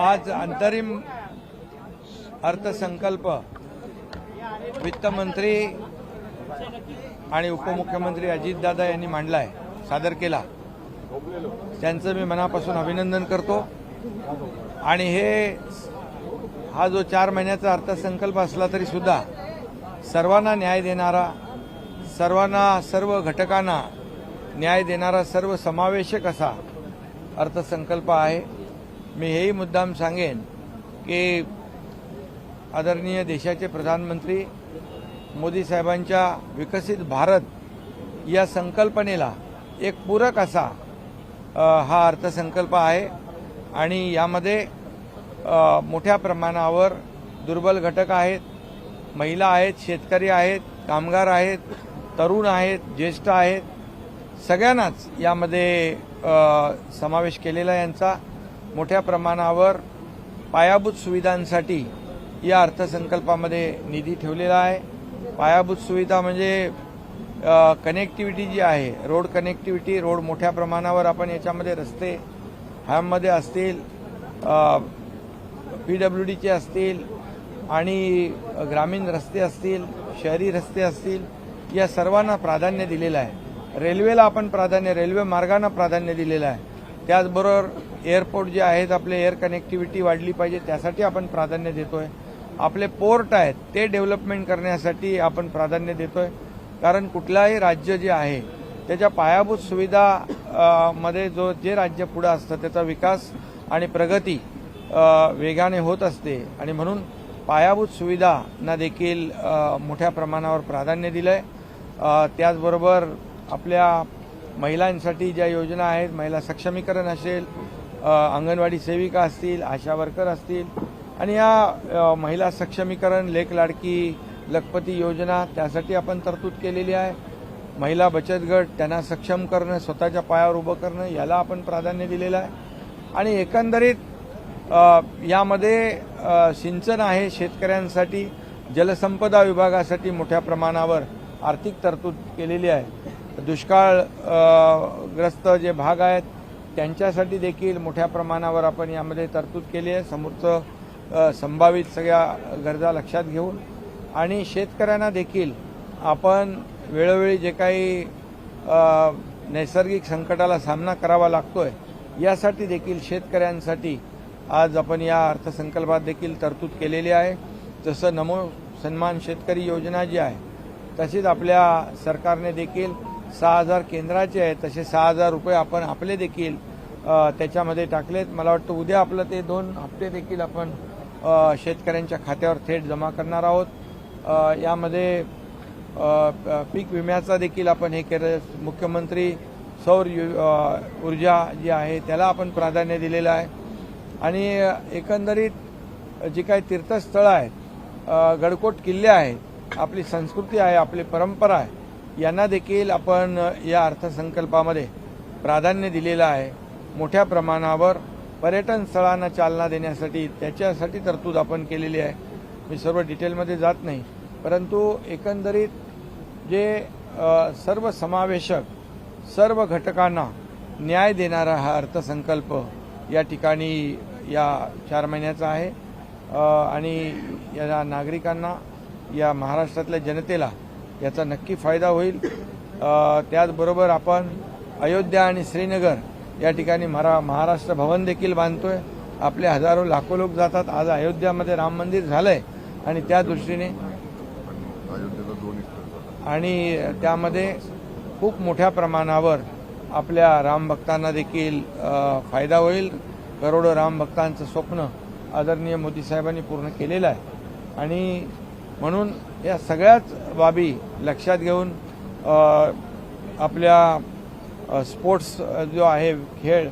आज अंतरिम अर्थसंकल्प वित्तमंत्री आणि उपमुख्यमंत्री अजितदादा यांनी मांडलाय सादर केला. त्यांचं मी मनापासून अभिनंदन करतो. आणि हे हा जो चार महिन्याचा अर्थसंकल्प असला तरी सुद्धा सर्वांना न्याय देणारा सर्वांना सर्व घटकांना न्याय देणारा सर्व समावेशक असा अर्थसंकल्प आहे. मी हेही मुद्दाम सांगेन की आदरणीय देशाचे प्रधानमंत्री मोदी साहेबांच्या विकसित भारत या संकल्पनेला एक पूरक असा हा अर्थसंकल्प आहे आणि यामध्ये मोठ्या प्रमाणावर दुर्बल घटक आहेत महिला आहेत शेतकरी आहेत कामगार आहेत तरुण आहेत ज्येष्ठ आहेत सगळ्यांनाच यामध्ये समावेश केलेला यांचा. मोठ्या प्रमाणावर पायाभूत सुविधांसाठी या अर्थसंकल्पामध्ये निधी ठेवलेला आहे. पायाभूत सुविधा म्हणजे कनेक्टिव्हिटी जी आहे रोड कनेक्टिव्हिटी रोड मोठ्या प्रमाणावर आपण याच्यामध्ये रस्ते ह्यामध्ये असतील पी डब्ल्यू डीचे असतील आणि ग्रामीण रस्ते असतील शहरी रस्ते असतील या सर्वांना प्राधान्य दिलेलं आहे. रेल्वेला आपण प्राधान्य रेल्वे मार्गांना प्राधान्य दिलेलं आहे. त्याचबरोबर एअरपोर्ट जे आहेत आपले एअर कनेक्टिव्हिटी वाढली पाहिजे त्यासाठी आपण प्राधान्य देतोय. आपले पोर्ट आहेत ते डेव्हलपमेंट करण्यासाठी आपण प्राधान्य देतोय. कारण कुठलाही राज्य जे आहे त्याच्या पायाभूत सुविधा मध्ये जो जे राज्य पुढं असतं त्याचा विकास आणि प्रगती वेगाने होत असते. आणि म्हणून पायाभूत सुविधांना देखील मोठ्या प्रमाणावर प्राधान्य दिलं आहे त्याचबरोबर आपल्या महिलांसाठी ज्या योजना आहेत महिला सक्षमीकरण असेल अंगणवाडी सेविका असतील आशा वर्कर असतील आणि या महिला सक्षमीकरण लेख लाडकी लखपती योजना त्यासाठी आपण तरतूद केलेली आहे. महिला बचत गट त्यांना सक्षम करणं स्वतःच्या पायावर उभं करणं याला आपण प्राधान्य दिलेलं आहे. आणि एकंदरीत यामध्ये सिंचन आहे शेतकऱ्यांसाठी जलसंपदा विभागासाठी मोठ्या प्रमाणावर आर्थिक तरतूद केलेली आहे. दुष्काळ ग्रस्त जे भाग आहेत त्यांच्यासाठी देखील मोठ्या प्रमाणावर आपण यामध्ये तरतूद केली आहे. समोरचं संभावित सगळ्या गरजा लक्षात घेऊन. आणि शेतकऱ्यांना देखील आपण वेळोवेळी जे काही नैसर्गिक संकटाला सामना करावा लागतोय यासाठी देखील शेतकऱ्यांसाठी आज आपण या अर्थसंकल्पात देखील तरतूद केलेली आहे. जसं नमो सन्मान शेतकरी योजना जी आहे तशीच आपल्या सरकारने देखील सहा हजार केंद्राचे आहेत तसे सहा हजार रुपये आपण आपले देखील त्याच्यामध्ये टाकलेत. मला वाटतं उद्या आपलं ते दोन हप्ते देखील आपण शेतकऱ्यांच्या खात्यावर थेट जमा करणार आहोत. यामध्ये पीक विम्याचा देखील आपण हे केलं. मुख्यमंत्री सौर यु- ऊर्जा जी आहे त्याला आपण प्राधान्य दिलेलं आहे. आणि एकंदरीत जी काही तीर्थस्थळं आहेत गडकोट किल्ले आहेत आपली संस्कृती आहे आपली परंपरा आहे यांना देखील आपण या अर्थसंकल्पामध्ये प्राधान्य दिलेलं आहे. मोठ्या प्रमाणावर पर्यटन स्थळांना चालना देण्यासाठी त्याच्यासाठी तरतूद आपण केलेली आहे. मी सर्व डिटेलमध्ये जात नाही. परंतु एकंदरीत जे सर्व समावेशक सर्व घटकांना न्याय देणारा हा अर्थसंकल्प या ठिकाणी या चार महिन्याचा आहे. आणि या नागरिकांना या महाराष्ट्रातल्या जनतेला याचा नक्की फायदा होईल. त्याचबरोबर आपण अयोध्या आणि श्रीनगर या ठिकाणी मरा महाराष्ट्र भवन देखील बांधतोय. आपले हजारो लाखो लोक जातात. आज अयोध्यामध्ये राम मंदिर झालंय आणि त्या दृष्टीने आणि त्यामध्ये खूप मोठ्या प्रमाणावर आपल्या रामभक्तांना देखील फायदा होईल. करोडो रामभक्तांचं स्वप्न आदरणीय मोदी साहेबांनी पूर्ण केलेलं आहे. आणि म्हणून या सगळ्याच बाबी लक्षात घेऊन आपल्या स्पोर्ट्स जो आहे खेळ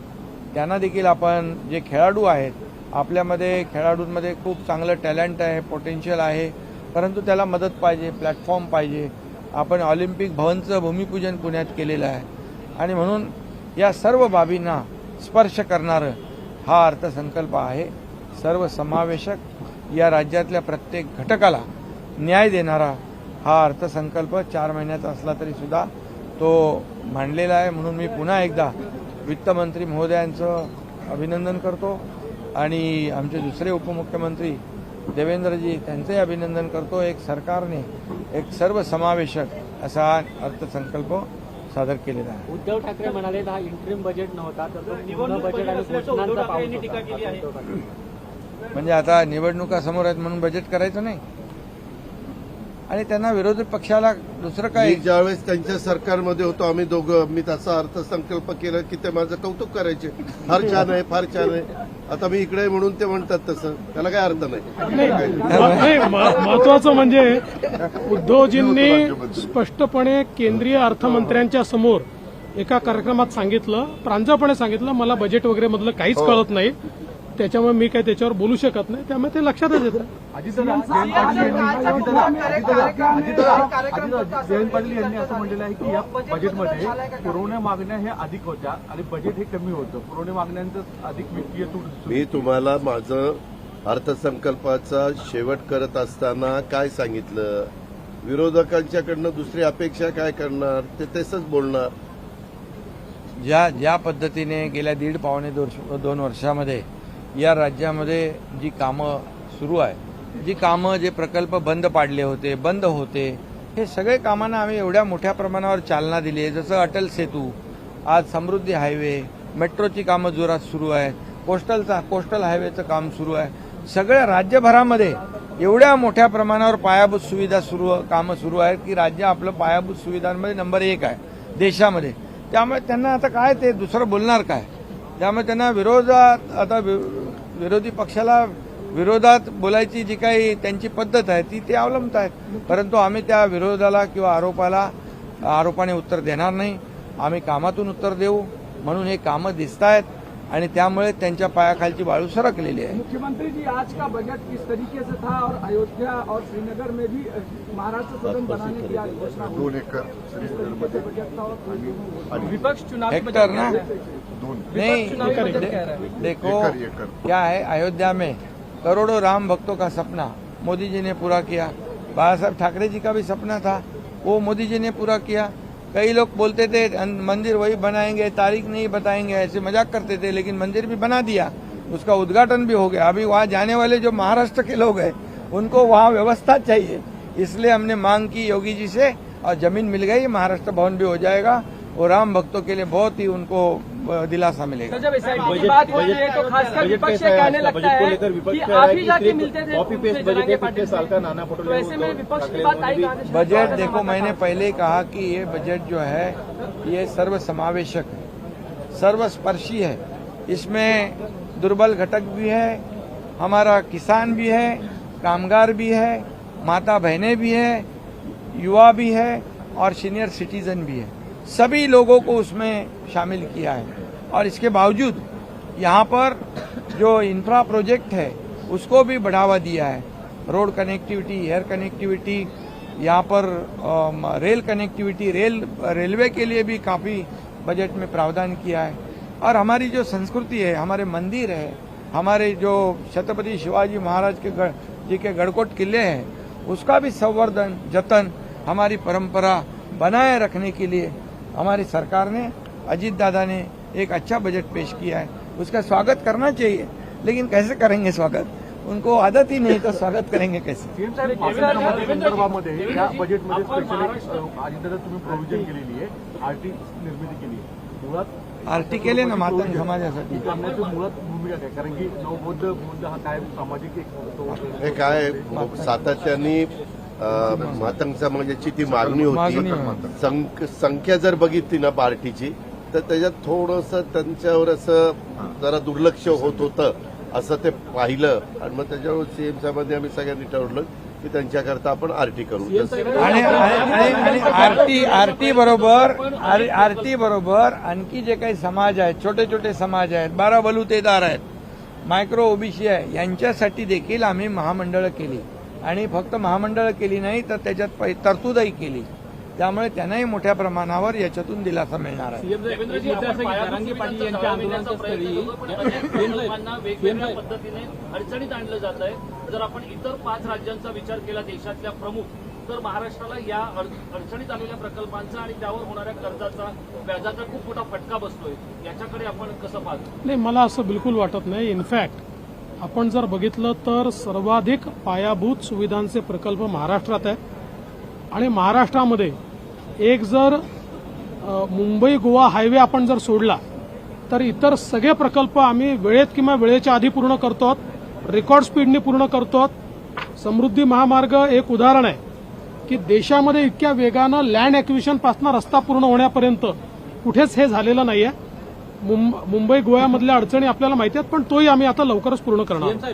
त्यांना देखील आपण जे खेळाडू आहेत आपल्यामध्ये खेळाडूंमध्ये खूप चांगलं टॅलेंट आहे पोटेन्शियल आहे परंतु त्याला मदत पाहिजे प्लॅटफॉर्म पाहिजे. आपण ऑलिम्पिक भवनचं भूमिपूजन पुण्यात केलेलं आहे. आणि म्हणून या सर्व बाबींना स्पर्श करणारं हा अर्थसंकल्प आहे. सर्व समावेशक या राज्यातल्या प्रत्येक घटकाला न्याय देणारा हा अर्थसंकल्प चार महिन्याचा असला तरी सुद्धा तो मांडलेला आहे. म्हणून मी पुन्हा एकदा वित्तमंत्री महोदयांचं अभिनंदन करतो आणि आमचे दुसरे उपमुख्यमंत्री देवेंद्रजी त्यांचंही अभिनंदन करतो. एक सरकारने एक सर्वसमावेशक असा हा अर्थसंकल्प सादर केलेला आहे. उद्धव ठाकरे म्हणाले हा इंटरिम बजेट नव्हता तर बजेट ठाकरे. म्हणजे आता निवडणुका समोर आहेत म्हणून बजेट करायचं नाही? आणि त्यांना विरोधी पक्षाला दुसरं काय? ज्यावेळेस त्यांच्या सरकारमध्ये होतो आम्ही दोघं मी त्याचा अर्थसंकल्प केला की ते माझं कौतुक करायचे. फार छान आहे फार छान आहे. आता मी इकडे म्हणून ते म्हणतात तसं. त्याला काय अर्थ नाही. महत्वाचं म्हणजे उद्धवजींनी स्पष्टपणे केंद्रीय अर्थमंत्र्यांच्या समोर एका कार्यक्रमात सांगितलं प्रांजळपणे सांगितलं मला बजेट वगैरे मधलं काहीच कळत नाही. त्याच्यामुळे मी काही त्याच्यावर बोलू शकत नाही त्यामुळे ते लक्षातच येतं जयंत पाटील यांनी असं म्हटलेलं आहे की या बजेटमध्ये पुरवण्या मागण्या हे अधिक होत्या आणि बजेट हे कमी होतं. पुरवण्या मागण्यांचं अधिक वित्तीय तूट मी तुम्हाला माझं अर्थसंकल्पाचा शेवट करत असताना काय सांगितलं? विरोधकांच्याकडनं दुसरी अपेक्षा काय करणार? ते तसंच बोलणार. ज्या ज्या पद्धतीने गेल्या दीड पावणे दोन दोन वर्षामध्ये या राज्यामध्ये जी कामं सुरू आहे जी कामं जे प्रकल्प बंद पाडले होते बंद होते हे सगळे कामांना आम्ही एवढ्या मोठ्या प्रमाणावर चालना दिली आहे. जसं अटल सेतू आज समृद्धी हायवे मेट्रोची कामं जोरात सुरू आहेत कोस्टलचा कोस्टल हायवेचं काम सुरू आहे. सगळ्या राज्यभरामध्ये एवढ्या मोठ्या प्रमाणावर पायाभूत सुविधा सुरू कामं सुरू आहेत की राज्य आपलं पायाभूत सुविधांमध्ये नंबर एक आहे देशामध्ये. त्यामुळे त्यांना आता काय ते दुसरं बोलणार काय? त्यामुळे त्यांना विरोधात आता वि- विरोधी पक्षाला विरोधात बोलायची जी काही त्यांची पद्धत आहे ती ते अवलंबत आहेत. परंतु आम्ही त्या विरोधाला किंवा आरोपाला आरोपाने उत्तर देणार नाही. आम्ही कामातून उत्तर देऊ म्हणून हे कामं दिसत आहेत आणि त्यामुळे त्यांच्या पायाखालची वाळू सरकलेली आहे. मुख्यमंत्री जी आज का बजट किस तरीके से था और अयोध्या और श्रीनगर में भी महाराष्ट्र सदन बनाने की आज घोषणा दोन एकर विपक्ष चुनाव हेक्टर ना? नहीं है। देखो। क्या है अयोध्या में करोड़ों राम भक्तों का सपना मोदी जी ने पूरा किया। बाला साहब ठाकरे जी का भी सपना था वो मोदी जी ने पूरा किया। कई लोग बोलते थे मंदिर वही बनाएँगे, तारीख नहीं बताएँगे, ऐसे मज़ाक करते थे, लेकिन मंदिर भी बना दिया। उसका उद्घाटन भी हो गया। अभी वहाँ जाने वाले जो महाराष्ट्र के लोग हैं, उनको वहाँ व्यवस्था चाहिए। इसलिए हमने मांग की योगी जी से, और ज़मीन मिल गई, महाराष्ट्र भवन भी हो जाएगा, और राम भक्तों के लिए बहुत ही उनको दिलासा मिलेगा। जब एसआईटी की बात होती है तो खासकर विपक्ष ये कहने लगता है कि आप ही जाके मिलते थे कॉपी पेस्ट बजट पिछले साल का नाना तो ऐसे में विपक्ष की बात आई? बजट देखो मैंने पहले ही कहा कि ये बजट जो है ये सर्वसमावेशक है सर्वस्पर्शी है। इसमें दुर्बल घटक भी है हमारा किसान भी है कामगार भी है माता बहनें भी है युवा भी है और सीनियर सिटीजन भी है। सभी लोगों को उसमें शामिल किया है। और इसके बावजूद यहाँ पर जो इंफ्रा प्रोजेक्ट है, उसको भी बढ़ावा दिया है। रोड कनेक्टिविटी एयर कनेक्टिविटी यहाँ पर रेल कनेक्टिविटी रेल रेलवे के लिए भी काफ़ी बजट में प्रावधान किया है। और हमारी जो संस्कृति है, हमारे मंदिर है, हमारे जो छत्रपति शिवाजी महाराज के गढ़, जी के गढ़कोट किले हैं, उसका भी संवर्धन, जतन हमारी परंपरा बनाए रखने के लिए हमारी सरकार ने अजीत दादा ने एक अच्छा बजट पेश किया है। उसका स्वागत करना चाहिए लेकिन कैसे करेंगे स्वागत? उनको आदत ही नहीं तो स्वागत करेंगे कैसे? संदर्भामध्ये या बजेटमध्ये तुम्ही प्रोव्हिजन केलेली आहे आरटी निर्मिती केली मुळात आरटी केले ना मातंग समाजासाठी मुळात भूमिका काय कारण की नवबौद्ध बौद्ध हा काय सामाजिक एक तो हे काय सातत्याने मातंग समाजाची ती मागणी होती. होती. संख- संख्या जर बघितली ना पार्टीची तर त्याच्यात थोडस त्यांच्यावर असं जरा दुर्लक्ष होत होतं असं ते पाहिलं. आणि मग त्याच्यावर सीएम साहेबांनी आम्ही सगळ्यांनी ठरवलं की त्यांच्याकरता आपण आरटी करू. आणि आरटी आरटी बरोबर आर- आरटी बरोबर आणखी जे काही समाज आहेत छोटे छोटे समाज आहेत बारा बलुतेदार आहेत मायक्रो ओबीसी आहे यांच्यासाठी देखील आम्ही महामंडळं केली. आणि फक्त महामंडळं केली नाही तर त्याच्यात पै- तरतूदही केली. त्यामुळे त्यांनाही मोठ्या प्रमाणावर याच्यातून दिलासा मिळणार आहे. पद्धतीने अडचणीत आणलं जात आहे. जर आपण इतर पाच राज्यांचा विचार केला देशातल्या प्रमुख तर महाराष्ट्राला या अड- अडचणीत आलेल्या प्रकल्पांचा आणि त्यावर होणाऱ्या कर्जाचा व्याजाचा खूप मोठा फटका बसतोय. याच्याकडे आपण कसं पाहतो? नाही मला असं बिलकुल वाटत नाही. इनफॅक्ट आपण जर बघितलं तर सर्वाधिक पायाभूत सुविधांचे प्रकल्प महाराष्ट्रात आहे आणि महाराष्ट्रामध्ये एक जर मुंबई गोवा हायवे आपण जर सोडला तर इतर सगळे प्रकल्प आम्ही वेळेत किंवा वेळेच्या आधी पूर्ण करतो रेकॉर्ड स्पीडने पूर्ण करतो समृद्धी महामार्ग एक उदाहरण आहे की देशामध्ये इतक्या वेगानं लँड ॲक्विशनपासून रस्ता पूर्ण होण्यापर्यंत कुठेच हे झालेलं नाही आहे मुंबई गोव्यामधल्या अडचणी आपल्याला माहिती आहेत पण तोही आम्ही आता लवकरच पूर्ण करणार.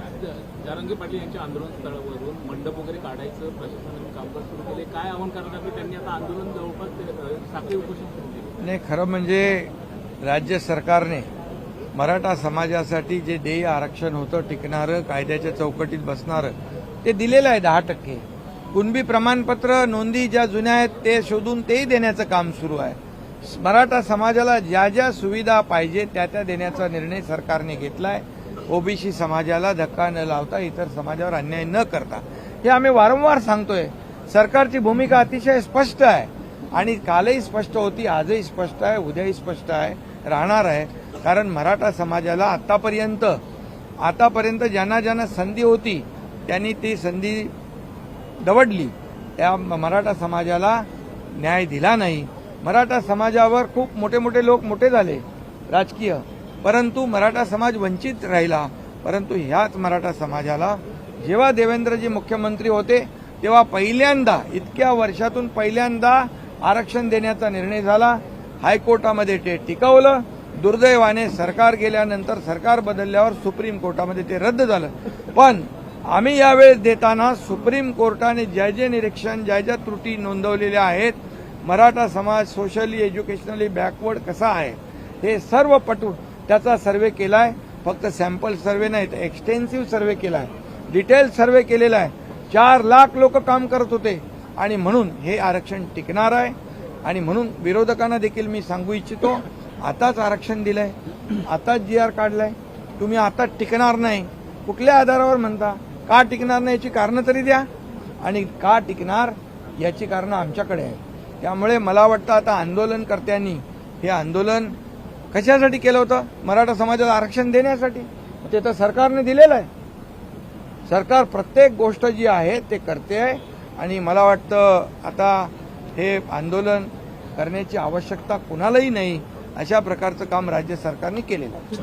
जारंगे पाटील यांच्या आंदोलन स्थळावरून मंडप वगैरे काढायचं प्रशासनाने कामकाज सुरू केले. काय आव्हान करणार की त्यांनी आता आंदोलन जवळपास साखळी उपोषण सुरू केलं नाही खरं म्हणजे राज्य सरकारने मराठा समाजासाठी जे देय आरक्षण होतं टिकणारं कायद्याच्या चौकटीत बसणारं ते दिलेलं आहे दहा टक्के. कुणबी प्रमाणपत्र नोंदी ज्या जुन्या आहेत ते शोधून तेही देण्याचं काम सुरू आहे. मराठा समाजाला ज्या ज्या सुविधा पाहिजे त्या त्या देण्याचा निर्णय सरकारने घेतलाय. ओबीसी समाजाला धक्का न लावता इतर समाजावर अन्याय न करता. हे आम्ही वारंवार सांगतोय. सरकारची भूमिका अतिशय स्पष्ट आहे. आणि कालही स्पष्ट होती आजही स्पष्ट आहे उद्याही स्पष्ट आहे राहणार आहे. कारण मराठा समाजाला आतापर्यंत आतापर्यंत ज्यांना ज्यांना संधी होती त्यांनी ती संधी दवडली. त्या मराठा समाजाला न्याय दिला नाही. मराठा समाजावर खूप मोठे मोठे लोक मोठे झाले राजकीय. परंतु मराठा समाज वंचित राहिला. परंतु ह्याच मराठा समाजाला जेव्हा देवेंद्रजी मुख्यमंत्री होते तेव्हा पहिल्यांदा इतक्या वर्षातून पहिल्यांदा आरक्षण देण्याचा निर्णय झाला. हायकोर्टामध्ये ते टिकवलं. दुर्दैवाने सरकार गेल्यानंतर सरकार बदलल्यावर सुप्रीम कोर्टामध्ये ते रद्द झालं. पण आम्ही यावेळेस देताना सुप्रीम कोर्टाने ज्या जे निरीक्षण ज्या ज्या त्रुटी नोंदवलेल्या आहेत मराठा समाज सोशली एज्युकेशनली बॅकवर्ड कसा आहे हे सर्व पटू त्याचा सर्वे केलाय. फक्त सॅम्पल सर्वे नाही तर एक्सटेन्सिव्ह सर्वे केलाय. डिटेल सर्वे केलेला आहे. चार लाख लोक काम करत होते. आणि म्हणून हे आरक्षण टिकणार आहे. आणि म्हणून विरोधकांना देखील मी सांगू इच्छितो आताच आरक्षण दिलंय. आताच जी आर काढलाय. तुम्ही आता टिकणार नाही. कुठल्या आधारावर म्हणता? का टिकणार नाही याची कारणं तरी द्या. आणि का टिकणार याची कारणं आमच्याकडे आहेत. त्यामुळे मला वाटतं आता आंदोलनकर्त्यांनी हे आंदोलन कशासाठी केलं होतं? मराठा समाजाला आरक्षण देण्यासाठी. ते तर सरकारने दिलेलं आहे. सरकार प्रत्येक गोष्ट जी आहे ते करते आहे. आणि मला वाटतं आता हे आंदोलन करण्याची आवश्यकता कुणालाही नाही अशा प्रकारचं काम राज्य सरकारने केलेलं आहे.